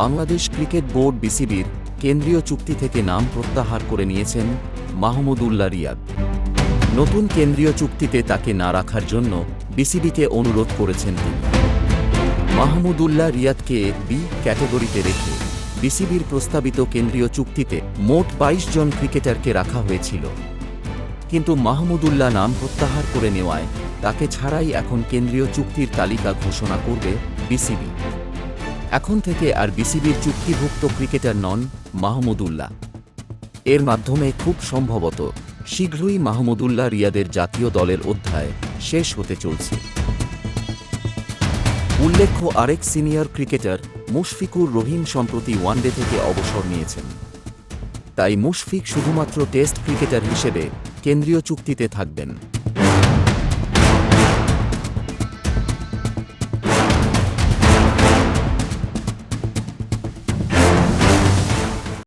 Bangladesh cricket board বিসিবির কেন্দ্রীয় চুক্তি থেকে নাম প্রত্যাহার করে নিয়েছেন মাহমুদুল্লাহ রিয়াদ। নতুন কেন্দ্রীয় চুক্তিতে তাকে না রাখার জন্য বিসিবিকে অনুরোধ করেছেন তিনি। মাহমুদুল্লাহ রিয়াদকে বি ক্যাটাগরিতে রেখে বিসিবির প্রস্তাবিত কেন্দ্রীয় চুক্তিতে মোট বাইশ জন ক্রিকেটারকে রাখা হয়েছিল। কিন্তু মাহমুদুল্লাহ নাম প্রত্যাহার করে নেওয়ায় তাকে ছাড়াই এখন কেন্দ্রীয় চুক্তির তালিকা ঘোষণা করবে বিসিবি। এখন থেকে আর বিসিবির চুক্তিভুক্ত ক্রিকেটার নন মাহমুদুল্লাহ। এর মাধ্যমে খুব সম্ভবত শীঘ্রই মাহমুদুল্লাহ রিয়াদের জাতীয় দলের অধ্যায় শেষ হতে চলছে। উল্লেখ্য আরেক সিনিয়র ক্রিকেটার মুশফিকুর রহিম সম্প্রতি ওয়ানডে থেকে অবসর নিয়েছেন। তাই মুশফিক শুধুমাত্র টেস্ট ক্রিকেটার হিসেবে কেন্দ্রীয় চুক্তিতে থাকবেন।